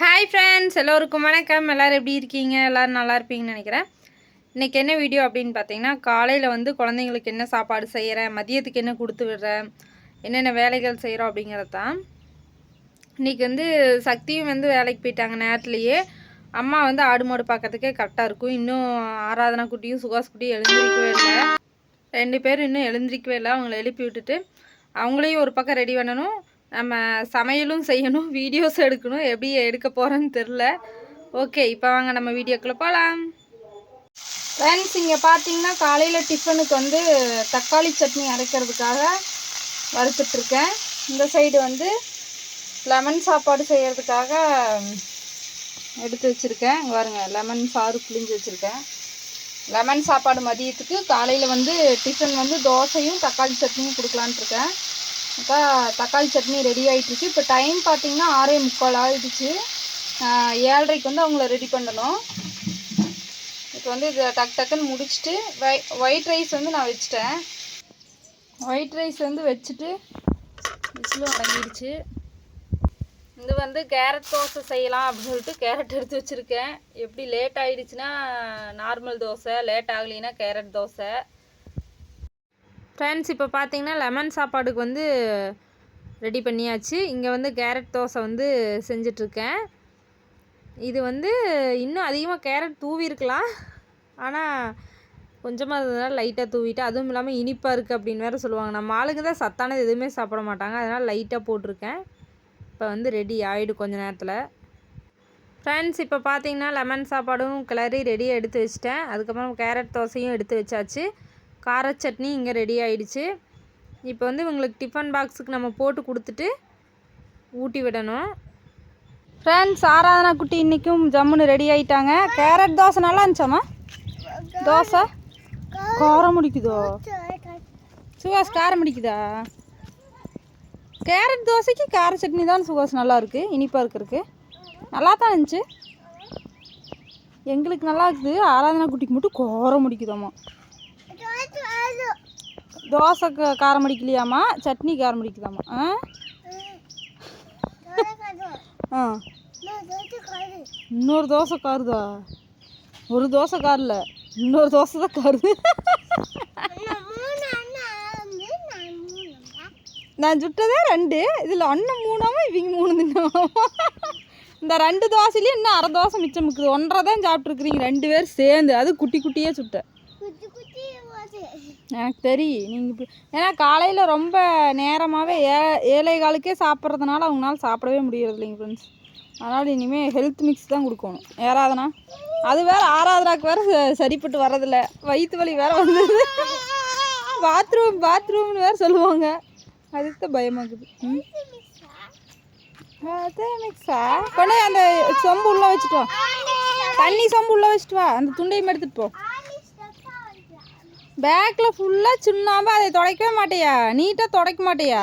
Hi friends எல்லோருக்கும் வணக்கம். எல்லோரும் எப்படி இருக்கீங்க? எல்லோரும் நல்லா இருப்பீங்கன்னு நினைக்கிறேன். இன்றைக்கி என்ன வீடியோ அப்படின்னு பார்த்தீங்கன்னா காலையில் வந்து குழந்தைங்களுக்கு என்ன சாப்பாடு செய்கிறேன் மதியத்துக்கு என்ன கொடுத்து விடுறேன் என்னென்ன வேலைகள் செய்கிறோம் அப்படிங்கிறது தான் இன்றைக்கி வந்து சக்தியும் வந்து வேலைக்கு போயிட்டாங்க நேரத்துலையே. அம்மா வந்து ஆடு மாடு பார்க்கறதுக்கே கரெக்டாக இருக்கும். இன்னும் ஆராதனா குட்டியும் சுகாஸ் குட்டியும் எழுந்திரிக்கவே இல்லை. ரெண்டு பேரும் இன்னும் எழுந்திரிக்கவே இல்லை. அவங்கள எழுப்பி விட்டுட்டு அவங்களையும் ஒரு பக்கம் ரெடி பண்ணணும். நம்ம சமையலும் செய்யணும் வீடியோஸ் எடுக்கணும் எப்படி எடுக்க போகிறோன்னு தெரில ஓகே இப்போ வாங்க நம்ம வீடியோக்குள்ளே போகலாம் ஃப்ரெண்ட்ஸ் இங்கே பார்த்தீங்கன்னா காலையில் டிஃபனுக்கு வந்து தக்காளி சட்னி அரைக்கிறதுக்காக வறுத்துட்ருக்கேன் இந்த சைடு வந்து லெமன் சாப்பாடு செய்கிறதுக்காக எடுத்து வச்சுருக்கேன். பாருங்க லெமன் சாறு புளிஞ்சு வச்சுருக்கேன். லெமன் சாப்பாடு மதியத்துக்கு காலையில் வந்து டிஃபன் வந்து தோசையும் தக்காளி சட்னியும் கொடுக்கலான்ட்ருக்கேன் இப்போ தக்காளி சட்னி ரெடி ஆகிட்டுருச்சு இப்போ டைம் பார்த்திங்கன்னா ஆறே முக்கால் ஆகிடுச்சு ஏழரைக்கு வந்து அவங்கள ரெடி பண்ணணும். இப்போ வந்து இதை டக் டக்குன்னு முடிச்சுட்டு வை ஒயிட் ரைஸ் வந்து நான் வச்சுட்டேன். ஒயிட் ரைஸ் வந்து வச்சுட்டு விசிலும் அடங்கிடுச்சு இது வந்து கேரட் தோசை செய்யலாம் அப்படின்னு சொல்லிட்டு கேரட் எடுத்து வச்சுருக்கேன். எப்படி லேட் ஆகிடுச்சுன்னா நார்மல் தோசை லேட் ஆகலைன்னா கேரட் தோசை. ஃப்ரெண்ட்ஸ் இப்போ பார்த்தீங்கன்னா லெமன் சாப்பாடுக்கு வந்து ரெடி பண்ணியாச்சு. இங்கே வந்து கேரட் தோசை வந்து செஞ்சிட்ருக்கேன். இது வந்து இன்னும் அதிகமாக கேரட் தூவி இருக்கலாம் ஆனால் கொஞ்சமாக இருந்ததுனால லைட்டாக தூவிட்டு அதுவும் இல்லாமல் இனிப்பாக இருக்குது அப்படின்னு வேறு சொல்லுவாங்க. நம்ம ஆளுங்க தான் சத்தானது எதுவுமே சாப்பிட மாட்டாங்க. அதனால் லைட்டாக போட்டிருக்கேன். இப்போ வந்து ரெடி ஆகிடும் கொஞ்ச நேரத்தில். ஃப்ரெண்ட்ஸ் இப்போ பார்த்தீங்கன்னா லெமன் சாப்பாடும் கிளறி ரெடியாக எடுத்து வச்சிட்டேன். அதுக்கப்புறம் கேரட் தோசையும் எடுத்து வச்சாச்சு. கார சட்னி இங்கே ரெடி ஆயிடுச்சு. இப்போ வந்து இவங்களுக்கு டிஃபன் பாக்ஸுக்கு நம்ம போட்டு கொடுத்துட்டு ஊட்டி விடணும். ஃப்ரெண்ட்ஸ் ஆராதனா குட்டி இன்றைக்கும் ஜம்முன்னு ரெடி ஆகிட்டாங்க கேரட் தோசை நல்லா இருந்துச்சாம்மா? தோசை? காரம் முடிக்குதோ? சுகாஸ் காரம் முடிக்குதா? கேரட் தோசைக்கு கார சட்னி தான் சுகாஸ் நல்லா இருக்குது இனிப்பாக இருக்கிறதுக்கு. நல்லா தான் இருந்துச்சு. எங்களுக்கு நல்லா இருக்குது. ஆராதனா குட்டிக்கு மட்டும் கோரம் முடிக்குதாம்மா. தோசை காரம் அடிக்கலையாம்மா? சட்னி காரம் அடிக்குதாம்மா? ஆ? ஆ. இன்னொரு தோசை காருதா? ஒரு தோசை காரில். இன்னொரு தோசை தான் காருது. நான் சுட்டதே ரெண்டு. இதில் அண்ணன் மூணாமல் இவங்க மூணு தின்னாமா? இந்த ரெண்டு தோசையிலையும் இன்னும் அரை தோசை மிச்சம் இருக்குது. ஒன்றரை தான் சாப்பிட்ருக்குறீங்க ரெண்டு பேர் சேர்ந்து. அது குட்டி குட்டியே சுட்டேன். எனக்கு தெரியும் நீங்கள் இப்படி ஏன்னா காலையில் ரொம்ப நேரமாகவே ஏ ஏழை காலுக்கே சாப்பிட்றதுனால அவங்களால சாப்பிடவே முடியறது இல்லைங்க ஃப்ரெண்ட்ஸ் அதனால் இனிமேல் ஹெல்த் மிக்ஸ் தான் கொடுக்கணும். ஏறாதனா? அது வேறு ஆறாவதாக்கு வேறு சரிப்பட்டு வர்றதில்ல. வயிற்று வலி வேறு வந்தது. பாத்ரூம் பாத்ரூம்னு வேறு சொல்லுவாங்க. அதுக்கு தான் பயமாக்குது ம்? அதே மிக்ஸா கொண்டே அந்த சொம்பு உள்ளே வச்சுட்டு வா. தண்ணி சொம்பு உள்ளே வச்சுட்டு வா. அந்த துண்டையும் எடுத்துகிட்டு போ. பேக்கில் ஃபுல்லாக சுண்ணாம்பு அதை துடைக்கவே மாட்டேயா? நீட்டாக துடைக்க மாட்டேயா?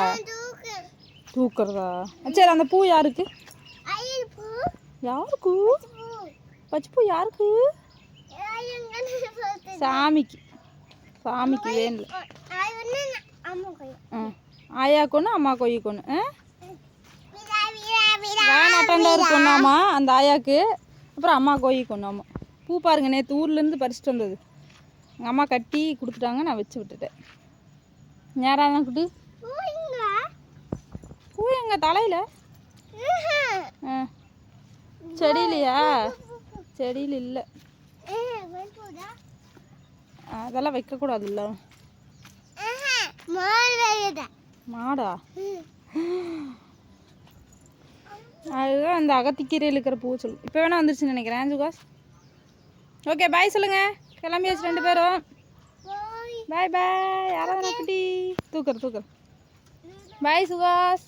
தூக்குறதா. சரி அந்த பூ யாருக்கு? யாருக்கு? பச்சை பூ. யாருக்கு? சாமிக்கு. சாமிக்கு வேணும் ஆயா கொன்று அம்மா கொய்ய கொன்று வேணாட்டாண்டா கொண்டாமா அந்த ஆயாக்கு. அப்புறம் அம்மா கோயி கொண்டாமா பூ பாருங்க நேற்று ஊர்லேருந்து பறிச்சிட்டு வந்தது. எங்கள் அம்மா கட்டி கொடுத்துட்டாங்க நான் வச்சு விட்டுட்டேன். நேராக குட்டி? பூ எங்கள் தலையில்? ஆ. செடியிலையா? செடியில் இல்லை. அதெல்லாம் வைக்கக்கூடாதுல்ல மாடா அதுதான் அந்த அகத்திக்கீரையில் இருக்கிற பூ சொல்லு இப்போ வேணா வந்துருச்சுன்னு நினைக்கிறேன் சுகாஸ் ஓகே பாய் சொல்லுங்கள் கிளம்பியாச்சு ரெண்டு பேரும். பாய் பாய் யாராவது குட்டி. தூக்குற தூக்குற. பாய் சுகாஸ்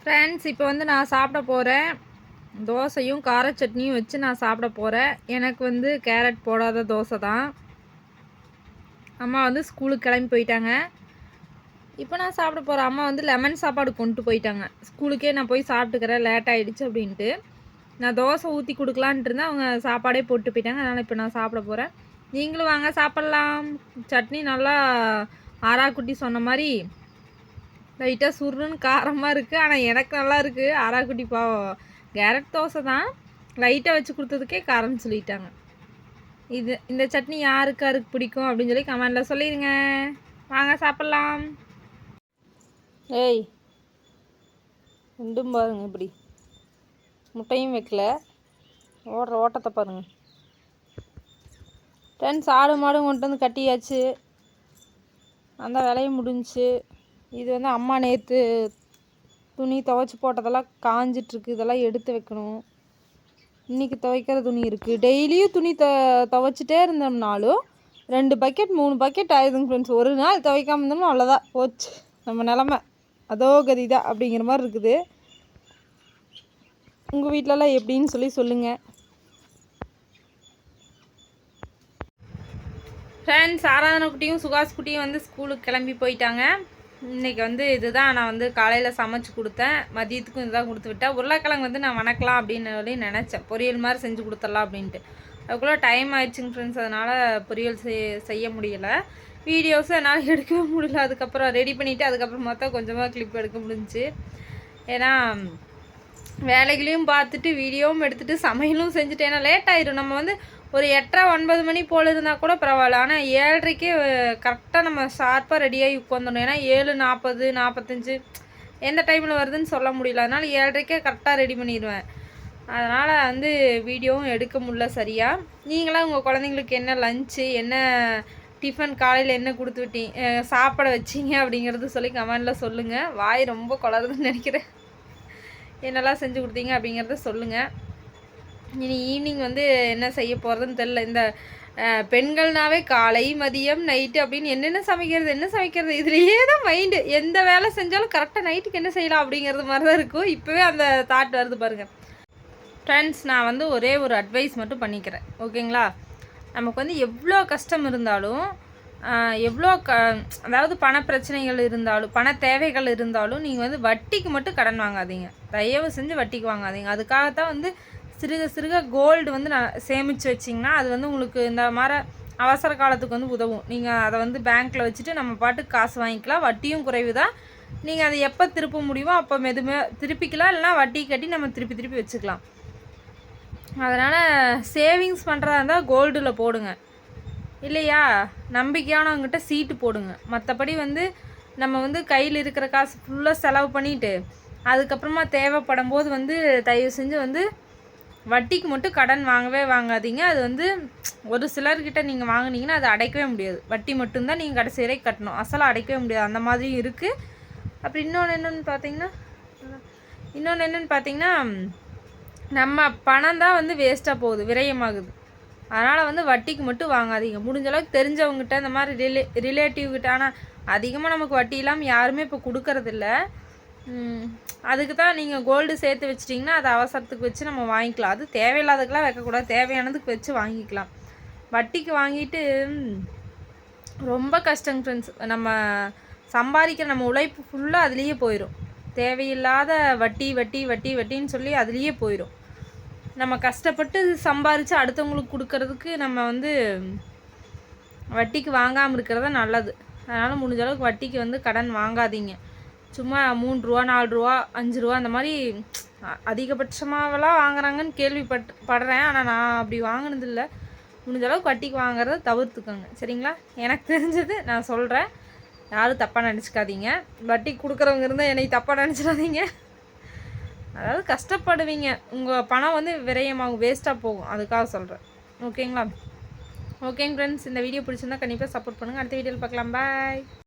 ஃப்ரெண்ட்ஸ் இப்போ வந்து நான் சாப்பிட போகிறேன் தோசையும் கார சட்னியும் வச்சு நான் சாப்பிட போகிறேன் எனக்கு வந்து கேரட் போடாத தோசை தான். அம்மா வந்து ஸ்கூலுக்கு கிளம்பி போயிட்டாங்க. இப்போ நான் சாப்பிட போகிறேன் அம்மா வந்து லெமன் சாப்பாடு கொண்டு போயிட்டாங்க. ஸ்கூலுக்கே நான் போய் சாப்பிட்டுக்கிறேன். லேட் ஆகிடுச்சு அப்படின்ட்டு. நான் தோசை ஊற்றி கொடுக்கலான்ட்டு இருந்தேன் அவங்க சாப்பாடே போட்டு போயிட்டாங்க. அதனால் இப்போ நான் சாப்பிட போகிறேன் நீங்களும் வாங்க சாப்பிட்லாம். சட்னி நல்லா ஆறாக்குட்டி சொன்ன மாதிரி லைட்டாக சுருன்னு காரமாக இருக்குது ஆனால் எனக்கு நல்லா இருக்குது ஆறாக்குட்டி பாவம். கேரட் தோசை தான். லைட்டாக வச்சு கொடுத்ததுக்கே காரம்னு சொல்லிட்டாங்க. இது இந்த சட்னி யாருக்கு யாருக்கு பிடிக்கும் அப்படின்னு சொல்லி கமெண்டில் சொல்லிடுங்க வாங்க சாப்பிட்லாம். ஏய் ரெண்டும் பாருங்க இப்படி. முட்டையும் வைக்கல. ஓடுற ஓட்டத்தை பாருங்கள் ஃப்ரெண்ட்ஸ் ஆடு மாடும் கொண்டு வந்து கட்டியாச்சு. அந்த வேலையும் முடிஞ்சு. இது வந்து அம்மா நேற்று துணி துவைச்சி போட்டதெல்லாம் காஞ்சிட்ருக்கு. இதெல்லாம் எடுத்து வைக்கணும். இன்றைக்கி துவைக்கிற துணி இருக்குது டெய்லியும் துணி த துவைச்சிட்டே இருந்தோம்னாலும் ரெண்டு பக்கெட் மூணு பக்கெட் ஆயிடுதுங்க ஃப்ரெண்ட்ஸ் ஒரு நாள் துவைக்காம இருந்தோம்னா அவ்வளோதான் போச்சு. நம்ம நிலமை. அதோ கதி தான் அப்படிங்கிற மாதிரி இருக்குது. உங்கள் வீட்டிலலாம் எப்படின்னு சொல்லி சொல்லுங்கள் ஃப்ரெண்ட்ஸ் ஆராதனை குட்டியும் சுகாஸ் குட்டியும் வந்து ஸ்கூலுக்கு கிளம்பி போயிட்டாங்க. இன்றைக்கி வந்து இதுதான் நான் வந்து காலையில் சமைச்சு கொடுத்தேன். மதியத்துக்கும் இதுதான் கொடுத்து விட்டேன். உருளைக்கிழங்கு வந்து நான் வணக்கலாம் அப்படின்னு சொல்லி நினச்சேன். பொரியல் மாதிரி செஞ்சு கொடுத்துடலாம் அப்படின்ட்டு. அதுக்குள்ளே டைம் ஆயிடுச்சுங்க ஃப்ரெண்ட்ஸ் அதனால் பொரியல் செய் செய்ய முடியலை. வீடியோஸும் என்னால் எடுக்கவே முடியல. அதுக்கப்புறம் ரெடி பண்ணிவிட்டு அதுக்கப்புறமா தான் கொஞ்சமாக கிளிப் எடுக்க முடிஞ்சுச்சு. ஏன்னா வேலைகளையும் பார்த்துட்டு வீடியோவும் எடுத்துகிட்டு சமையலும் செஞ்சுட்டு ஏன்னா லேட் ஆயிடும் நம்ம வந்து ஒரு எட்டரை ஒன்பது மணி போல் இருந்தால் கூட பரவாயில்ல. ஆனால் ஏழரைக்கே கரெக்டாக நம்ம ஷார்ப்பாக ரெடியாகி உட்காந்துடணும் ஏன்னா ஏழு நாற்பது நாற்பத்தஞ்சு எந்த டைமில் வருதுன்னு சொல்ல முடியல. அதனால் ஏழரைக்கே கரெக்டாக ரெடி பண்ணிடுவேன். அதனால் வந்து வீடியோவும் எடுக்க முடில சரியாக நீங்களாம் உங்கள் குழந்தைங்களுக்கு என்ன லஞ்சு என்ன டிஃபன் காலையில் என்ன கொடுத்து விட்டீங்க சாப்பிட வச்சிங்க அப்படிங்கிறது சொல்லி கமெண்டில் சொல்லுங்கள் வாய் ரொம்ப குளருதுன்னு நினைக்கிறேன். என்னெல்லாம் செஞ்சு கொடுத்தீங்க அப்படிங்கிறத சொல்லுங்கள் இனி ஈவினிங் வந்து என்ன செய்ய போகிறதுன்னு தெரில இந்த பெண்கள்னாவே காலை மதியம் நைட்டு அப்படின்னு என்னென்ன சமைக்கிறது என்ன சமைக்கிறது இதுலேயே தான் மைண்டு எந்த வேலை செஞ்சாலும் கரெக்டாக நைட்டுக்கு என்ன செய்யலாம் அப்படிங்கிறது மாதிரி தான் இருக்கும். இப்போவே அந்த தாட் வருது பாருங்கள் ஃப்ரெண்ட்ஸ் நான் வந்து ஒரே ஒரு அட்வைஸ் மட்டும் பண்ணிக்கிறேன். ஓகேங்களா நமக்கு வந்து எவ்வளோ கஷ்டம் இருந்தாலும் எவ்வளோ க அதாவது பண பிரச்சனைகள் இருந்தாலும் பண தேவைகள் இருந்தாலும் நீங்கள் வந்து வட்டிக்கு மட்டும் கடன் வாங்காதீங்க. தயவு செஞ்சு வட்டிக்கு வாங்காதீங்க. அதுக்காகத்தான் வந்து சிறுக சிறுக கோல்டு வந்து நான் சேமித்து வச்சிங்கன்னா அது வந்து உங்களுக்கு இந்த மாதிரி அவசர காலத்துக்கு வந்து உதவும். நீங்கள் அதை வந்து பேங்க்கில் வச்சுட்டு நம்ம பாட்டுக்கு காசு வாங்கிக்கலாம். வட்டியும் குறைவு தான் நீங்கள் அதை எப்போ திருப்ப முடியுமோ அப்போ மெதுமே திருப்பிக்கலாம். இல்லைனா வட்டி கட்டி நம்ம திருப்பி திருப்பி வச்சுக்கலாம். அதனால் சேவிங்ஸ் பண்ணுறதா இருந்தால் கோல்டில் போடுங்க. இல்லையா? நம்பிக்கையானவங்ககிட்ட சீட்டு போடுங்க. மற்றபடி வந்து நம்ம வந்து கையில் இருக்கிற காசு ஃபுல்லாக செலவு பண்ணிவிட்டு அதுக்கப்புறமா தேவைப்படும் போது வந்து தயவு செஞ்சு வந்து வட்டிக்கு மட்டும் கடன் வாங்கவே வாங்காதீங்க. அது வந்து ஒரு சிலர்கிட்ட நீங்கள் வாங்கினீங்கன்னா அது அடைக்கவே முடியாது. வட்டி மட்டும்தான் நீங்கள் கடைசி வரை கட்டணும். அசலாக அடைக்கவே முடியாது. அந்த மாதிரியும் இருக்குது அப்புறம் இன்னொன்று என்னென்னு பார்த்தீங்கன்னா இன்னொன்று என்னென்னு பார்த்தீங்கன்னா நம்ம பணம் தான் வந்து வேஸ்ட்டாக போகுது. விரயமாகுது. அதனால் வந்து வட்டிக்கு மட்டும் வாங்காதீங்க. முடிஞ்ச அளவுக்கு தெரிஞ்சவங்ககிட்ட இந்த மாதிரி ரிலே ரிலேட்டிவ்கிட்ட ஆனால் அதிகமாக நமக்கு வட்டி இல்லாமல் யாருமே இப்போ கொடுக்கறதில்ல. அதுக்கு தான் நீங்கள் கோல்டு சேர்த்து வச்சிட்டிங்கன்னா அதை அவசரத்துக்கு வச்சு நம்ம வாங்கிக்கலாம். அது தேவையில்லாததுக்கெலாம் வைக்கக்கூடாது. தேவையானதுக்கு வச்சு வாங்கிக்கலாம். வட்டிக்கு வாங்கிட்டு ரொம்ப கஷ்டங்க ஃப்ரெண்ட்ஸ் நம்ம சம்பாதிக்கிற நம்ம உழைப்பு ஃபுல்லாக அதுலேயே போயிடும் தேவையில்லாத வட்டி வட்டி வட்டி வட்டின்னு சொல்லி அதுலேயே போயிடும் நம்ம கஷ்டப்பட்டு சம்பாரித்து அடுத்தவங்களுக்கு கொடுக்கறதுக்கு நம்ம வந்து வட்டிக்கு வாங்காமல் இருக்கிறது நல்லது. அதனால் முடிஞ்ச அளவுக்கு வட்டிக்கு வந்து கடன் வாங்காதீங்க. சும்மா மூணு ரூபா நாலு ரூபா அஞ்சு ரூபா அந்த மாதிரி அதிகபட்சமாகலாம் வாங்குறாங்கன்னு கேள்விப்பட் படுறேன். ஆனால் நான் அப்படி வாங்கினதில்லை. முடிஞ்ச அளவுக்கு வட்டிக்கு வாங்குறத தவிர்த்துக்கோங்க. சரிங்களா? எனக்கு தெரிஞ்சது நான் சொல்கிறேன் யாரும் தப்பாக நினச்சிக்காதீங்க. வட்டி கொடுக்குறவங்க இருந்தால் என்னை தப்பாக நினச்சிடாதீங்க. அதாவது கஷ்டப்படுவீங்க. உங்கள் பணம் வந்து விரயமாகும் வேஸ்ட்டாக போகும். அதுக்காக சொல்கிறேன் ஓகேங்களா ஓகேங்க ஃப்ரெண்ட்ஸ் இந்த வீடியோ பிடிச்சிருந்தா கண்டிப்பாக சப்போர்ட் பண்ணுங்கள் அடுத்த வீடியோவில் பார்க்கலாம். பாய்